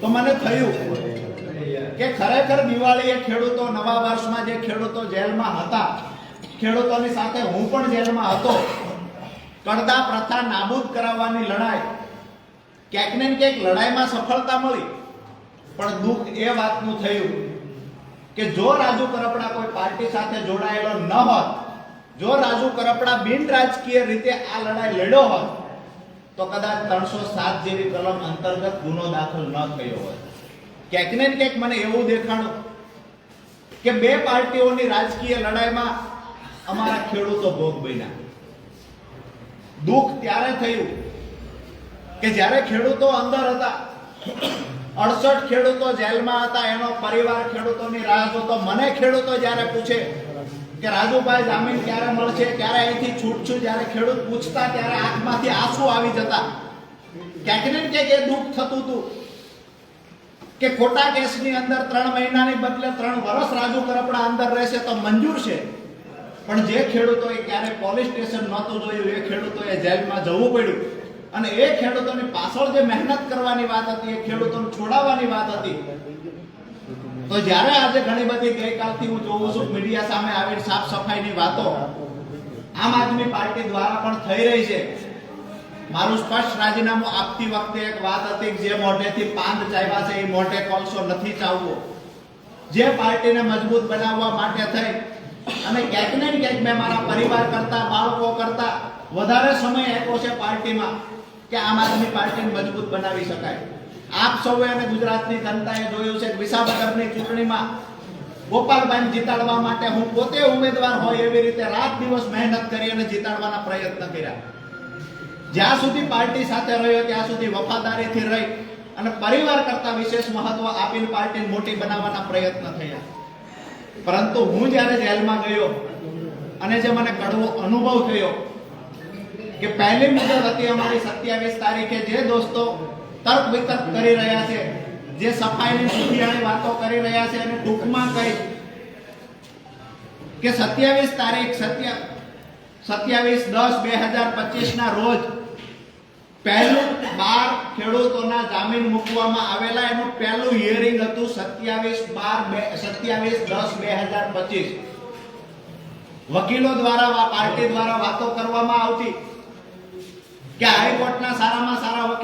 તો મને થયું કે ખરેખર દિવાળીએ ખેડૂતો નવા વર્ષમાં જે ખેડૂતો જેલમાં હતા, ખેડૂતોની સાથે હું પણ જેલમાં હતો, કડદા પ્રથા નાબૂદ કરાવવાની લડાઈ, ક્યાંક ને ક્યાંક લડાઈમાં સફળતા મળી. પણ દુઃખ એ વાતનું થયું કે જો રાજુ કરપડા કોઈ પાર્ટી સાથે જોડાયેલો ન હોત, જો રાજુ કરપડા બિન રાજકીય રીતે આ લડાઈ લડ્યો હોત તો કદાચ ત્રણસો સાત જેવી કલમ અંતર્ગત ગુનો દાખલ ન થયો હોત ક્યાંક ને ક્યાંક મને એવું દેખાણું કે બે પાર્ટીઓની રાજકીય લડાઈમાં અમારા ખેડૂતો ભોગ બન્યા. દુઃખ ત્યારે થયું કે જ્યારે ખેડૂતો અંદર હતા, અડસઠ ખેડૂતો જેલમાં હતા, એનો પરિવાર ખેડૂતોની રાહ જોતો, મને ખેડૂતો જ્યારે પૂછે કે રાજુભાઈ જામીન ક્યારે મળશે, ક્યારે અહીંથી છૂટશું, જ્યારે ખેડૂત પૂછતા ત્યારે આંખમાંથી આંસુ આવી જતા. ક્યાંક ને ક્યાંક એ દુઃખ થતું હતું કે ખોટા કેસની અંદર ત્રણ મહિનાની બદલે ત્રણ વર્ષ રાજુ કરપડા અંદર રહેશે તો મંજૂર છે. પણ જે ખેડૂતોએ ક્યારે પોલીસ સ્ટેશન નહોતું જોયું, એ ખેડૂતોએ જેલમાં જવું પડ્યું. અને એ ખેડૂતોની પાછળ જે મહેનત કરવાની વાત હતી, એ ખેડૂતોને છોડાવવાની વાત હતી તો જ્યારે આજે ઘણી બધી ગઈકાલથી હું જોઉં છું, મીડિયા સામે આવીને સાફ સફાઈની વાતો, આમ આદમી પાર્ટી દ્વારા પણ થઈ રહી છે. મારું સ્પષ્ટ રાજીનામું આપતી વખતે એક વાત હતી કે જે મોઢેથી પાંદ ચાવ્યા છે, એ મોઢે કોલસો નથી ચાવવો. જે પાર્ટીને મજબૂત બનાવવા માટે થઈ, અને ક્યાંક ને ક્યાંક મેં મારા પરિવાર કરતા, બાળકો કરતા, વધારે સમય આપ્યો છે પાર્ટીમાં, કે આમ આદમી પાર્ટીને મજબૂત બનાવી શકાય. આપ સૌએ અને ગુજરાતની જનતાએ જોયું છે કે વિસાવદરની ચૂંટણીમાં ગોપાલભાઈ જીતાડવા માટે હું પોતે ઉમેદવાર હોય એવી રીતે રાત દિવસ મહેનત કરી અને જીતાડવાના પ્રયત્ન કર્યા. જ્યાં સુધી પાર્ટી સાથે રહ્યો, ત્યાં સુધી વફાદારીથી રહી અને પરિવાર કરતા વિશેષ મહત્વ આપીને પાર્ટીને મોટી બનાવવાના પ્રયત્ન થયા. પરંતુ હું જ્યારે જેલમાં ગયો અને જે મને કડવો અનુભવ થયો કે પહેલી મુદત હતી અમારી સત્યાવીસ તારીખે, જે દોસ્તો તર્ક વિતર્ક કરી રહ્યા છે. જે સફાઈની સુધિયાણી વાતો કરી રહ્યા છે અને ટૂંકમાં કહી કે સત્યાવીસ તારીખ સત્ય સત્યાવીસ દસ બે હજાર પચીસ ના રોજ પહેલું બાર ખેડૂતોના જામીન મૂકવામાં આવેલા. એનું પહેલું હિયરિંગ હતું સત્યાવીસ બાર બે સત્યાવીસ દસ બે હજાર પચીસ. વકીલો દ્વારા, પાર્ટી દ્વારા વાતો કરવામાં આવતી કે હાઈકોર્ટના સારામાં સારા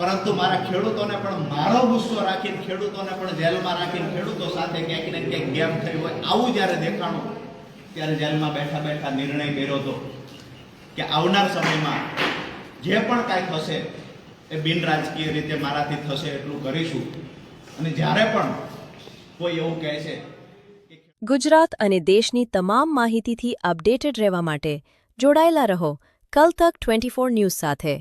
પરંતુ મારા ખેડૂતોને પણ મારો ગુસ્સો રાખીને ખેડૂતોને પણ જેલમાં રાખીને ખેડૂતો સાથે ક્યાંક ને ક્યાંક ગેમ થઈ હોય આવું જ્યારે દેખાણું, ત્યારે જેલમાં બેઠા બેઠા નિર્ણય કર્યો હતો કે આવનાર સમયમાં જે પણ કાંઈ થશે એ બિનરાજકીય રીતે મારાથી થશે એટલું કરીશું. અને જ્યારે પણ કોઈ એવું કહે છે ગુજરાત અને દેશની તમામ માહિતીથી અપડેટેડ રહેવા માટે જોડાયેલા રહો. કલ તક ટ્વેન્ટી ન્યૂઝ સાથે.